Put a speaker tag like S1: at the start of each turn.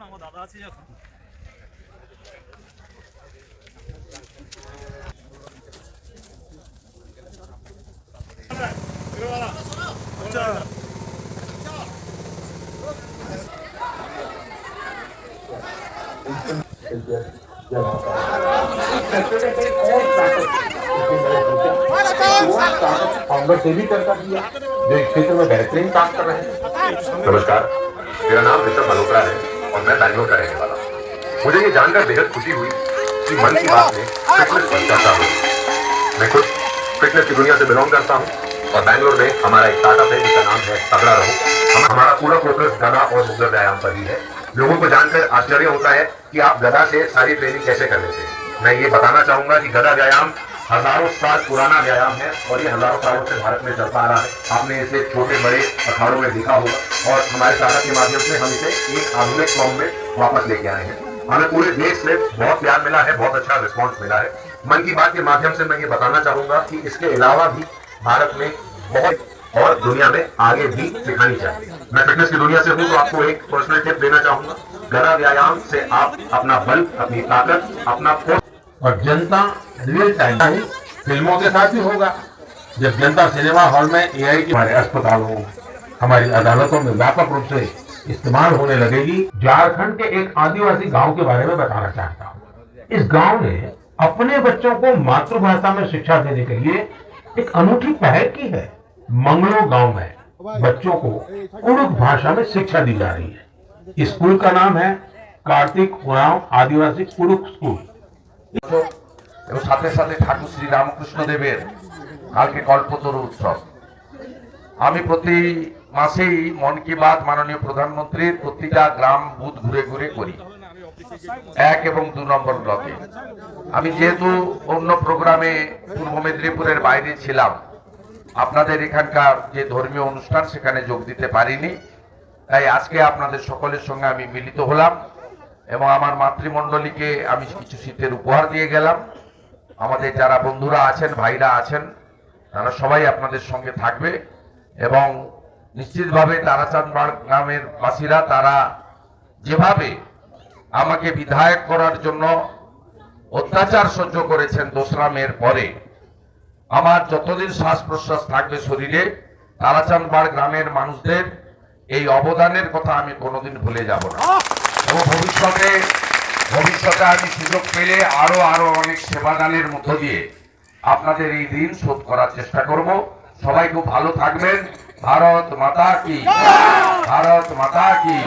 S1: না আমার দাদা আছে এখন
S2: फाउंडर से भी करता दिया जो इस क्षेत्र में बेहतरीन काम कर रहे हैं
S3: नमस्कार मेरा नाम ऋषभ मल्होत्रा है और मैं बैंगलोर का रहने वाला हूँ। मुझे ये जानकर बेहद खुशी हुई कि मन की बात में फिटनेस पर चर्चा हुई मैं खुद फिटनेस की दुनिया से बिलोंग करता हूँ और बैंगलोर में हमारा एक स्टार्टअप है, जिसका नाम है तगड़ा रहो। हम हमारा पूरा फोकस गदा और मुद्रा व्यायाम पर ही है। लोगों को जानकर आश्चर्य होता है कि आप गदा से सारी ट्रेनिंग कैसे कर लेते हैं। मैं ये बताना चाहूँगा कि गदा व्यायाम हज़ारों साल पुराना व्यायाम है और ये हज़ारों सालों से भारत में चलता आ रहा है। आपने इसे छोटे बड़े अखाड़ों में देखा होगा और हमारे स्टार्टअप के माध्यम से हम इसे एक आधुनिक फॉर्म में वापस लेके आए हैं। हमें पूरे देश से बहुत प्यार मिला है, बहुत अच्छा रिस्पॉन्स मिला है। मन की बात के माध्यम से मैं ये बताना चाहूँगा कि इसके अलावा भी भारत में बहुत और दुनिया में आगे भी सिखानी चाहिए मैं फिटनेस की दुनिया से हूँ तो आपको एक पर्सनल टिप देना चाहूँगा। गदा व्यायाम से आप अपना बल, अपनी ताकत, अपना
S2: और जनता रियल टाइम फ़िल्मों के साथ ही होगा। जब जनता सिनेमा हॉल में एआई की हमारे अस्पतालों, हमारी अदालतों में व्यापक रूप से इस्तेमाल होने लगेगी, झारखंड के एक आदिवासी गाँव के बारे में बताना चाहता हूँ। इस गाँव ने अपने बच्चों को मातृभाषा में शिक्षा देने के लिए एक अनूठी पहल की है। मंगलो गाँव में बच्चों को कुड़ुक भाषा में शिक्षा दी जा रही है। स्कूल का नाम है कार्तिक उरांव आदिवासी कुड़ुक स्कूल।
S4: এবং সাথে সাথে ঠাকুর শ্রী রামকৃষ্ণ দেবের কালকে কল্পতরু উৎসব। আমি প্রতি মাসেই মন কি বাত মাননীয় প্রধানমন্ত্রীর প্রতিটা গ্রাম বুথ ঘুরে ঘুরে করি। এক এবং দু নম্বর ব্লকে। আমি যেহেতু অন্য প্রোগ্রামে পূর্ব মেদিনীপুরের বাইরে ছিলাম, আপনাদের এখানকার যে ধর্মীয় অনুষ্ঠান সেখানে যোগ দিতে পারিনি, তাই আজকে আপনাদের সকলের সঙ্গে আমি মিলিত হলাম। এবং আমার মাতৃমণ্ডলীকে আমি কিছু শীতের উপহার দিয়ে গেলাম। আমাদের যারা বন্ধুরা আছেন, ভাইরা আছেন, তারা সবাই আপনাদের সঙ্গে থাকবে এবং নিশ্চিতভাবে তারাচাঁদ গ্রামের বাসীরা, তারা যেভাবে আমাকে বিধায়ক করার জন্য অত্যাচার সহ্য করেছেন দোসরা মেয়ের পরে, আমার যতদিন শ্বাস প্রশ্বাস থাকবে শরীরে তারাচাঁদবাড় গ্রামের মানুষদের এই অবদানের কথা আমি কোনোদিন ভুলে যাব না। এবং ভবিষ্যতে ভবিষ্যতে আমি সুযোগ পেলে আরও আরও অনেক সেবাদানের মধ্য দিয়ে আপনাদের এই ঋণ শোধ করার চেষ্টা করব। সবাই খুব ভালো থাকবেন। ভারত মাতা কি। ভারত মাতা কি।